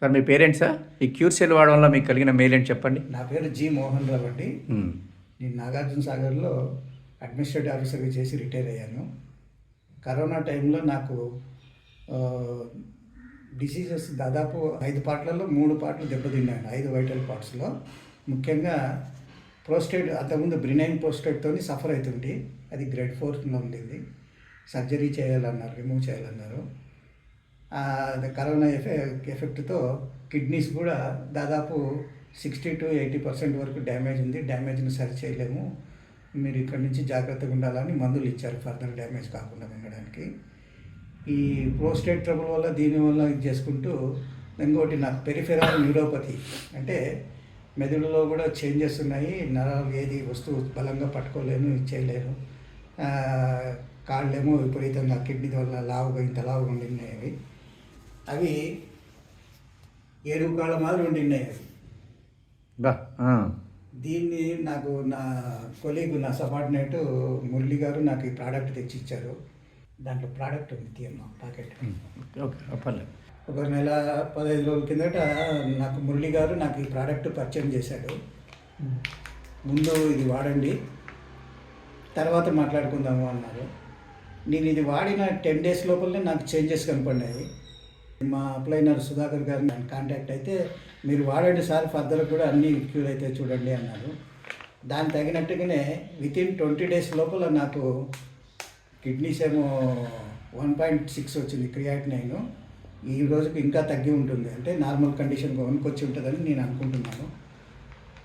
Sir మీ parents ఈ cure cell వాడడం వల్ల మీకు కలిగిన మేలు ఏంటి చెప్పండి? నా పేరు జి మోహన్ రావు అండి. నేను నాగార్జున సాగర్లో అడ్మినిస్ట్రేటివ్ ఆఫీసర్గా చేసి రిటైర్ అయ్యాను. కరోనా టైంలో నాకు డిసీజెస్ దాదాపు ఐదు పార్ట్లలో మూడు పార్ట్లు దెబ్బతిన్నాను ఐదు వైటల్ పార్ట్స్లో. ముఖ్యంగా ప్రోస్టేట్ అంతకుముందు బ్రినైన్ ప్రోస్టేట్తో సఫర్ అవుతుంది అది గ్రేడ్ ఫోర్లో ఉండింది. సర్జరీ చేయాలన్నారు రిమూవ్ చేయాలన్నారు. కరోనా ఎఫెక్ట్ ఎఫెక్ట్తో కిడ్నీస్ కూడా దాదాపు సిక్స్టీ టు ఎయిటీ పర్సెంట్ వరకు డ్యామేజ్ ఉంది. డ్యామేజ్ని సరి చేయలేము. మీరు ఇక్కడి నుంచి జాగ్రత్తగా ఉండాలని మందులు ఇచ్చారు. ఫర్దర్ డ్యామేజ్ కాకుండా ఉండడానికి. ఈ ప్రోస్టేట్ ట్రబుల్ వల్ల దీనివల్ల ఇది చేసుకుంటూ ఇంకోటి నాకు పెరిఫెరల్ న్యూరోపతి. అంటే మెదడులో కూడా చేంజెస్ ఉన్నాయి. నరాలు ఏది వస్తువు బలంగా పట్టుకోలేను ఇది చేయలేను కాళ్ళేమో విపరీతంగా కిడ్నీ వల్ల లావుగా ఇంత లావుగా ఉండినవి అవి ఏనుగు కాళ్ళ మాదిరి ఉండినాయి అవి బా ఆ. దీన్ని నాకు నా కొలీగ్ నా సబార్డినేట్ మురళి గారు నాకు ఈ ప్రోడక్ట్ తెచ్చి ఇచ్చారు దాంట్లో ప్రోడక్ట్ ఉంది తీయమ్మ ప్యాకెట్. ఒక నెల పదహైదు రోజుల కిందట నాకు మురళి గారు నాకు ఈ ప్రోడక్ట్ పరిచయం చేశాడు. ముందు ఇది వాడండి తర్వాత మాట్లాడుకుందాము అన్నారు. నేను ఇది వాడిన టెన్ డేస్ లోపలనే నాకు చేంజెస్ కనపడినాయి. మా అప్లైనర్ సుధాకర్ గారిని కాంటాక్ట్ అయితే మీరు వాడండి సార్ ఫర్దర్ కూడా అన్నీ క్యూర్ అయితే చూడండి అన్నారు. దాని తగినట్టుగానే విత్ ఇన్ ట్వంటీ డేస్ లోపల నాకు కిడ్నీస్ ఏమో వన్ పాయింట్ సిక్స్ వచ్చింది క్రియాట్ నైన్ ఈ రోజుకి ఇంకా తగ్గి ఉంటుంది. అంటే నార్మల్ కండిషన్ వన్కొచ్చి ఉంటుందని నేను అనుకుంటున్నాను.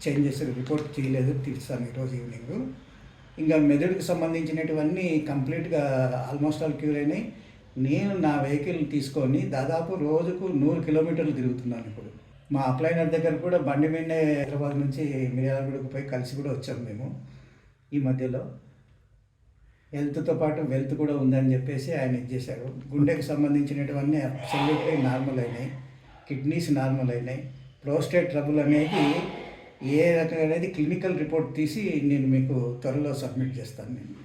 చేంజెస్ రిపోర్ట్ తీయలేదు తీస్తాను ఈరోజు ఈవినింగ్. ఇంకా మెదడుకు సంబంధించినటువన్నీ కంప్లీట్గా ఆల్మోస్ట్ ఆల్ క్యూర్ అయినాయి. నేను నా వెహికల్ తీసుకొని దాదాపు రోజుకు నూరు కిలోమీటర్లు తిరుగుతున్నాను ఇప్పుడు. మా అప్లైనర్ దగ్గర కూడా బండి మీదే హైదరాబాద్ నుంచి మిర్యాలగూడకు పోయి కలిసి కూడా వచ్చాము మేము ఈ మధ్యలో. హెల్త్తో పాటు వెల్త్ కూడా ఉందని చెప్పేసి ఆయన ఇచ్చేశారు గుండెకి సంబంధించినటువన్నీ అబ్సల్యూట్లీ నార్మల్ అయినాయి. కిడ్నీస్ నార్మల్ అయినాయి. ప్రోస్టేట్ ట్రబుల్ అనేది ఏ రకం అనేది క్లినికల్ రిపోర్ట్ తీసి నేను మీకు త్వరలో సబ్మిట్ చేస్తాను నేను.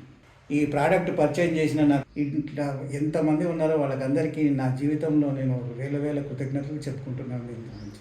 ఈ ప్రోడక్ట్ పర్చేజ్ చేసిన నాకు ఇంట్లో ఎంతమంది ఉన్నారో వాళ్ళకందరికీ నా జీవితంలో నేను వేల వేల కృతజ్ఞతలు చెప్పుకుంటున్నాను దీని గురించి.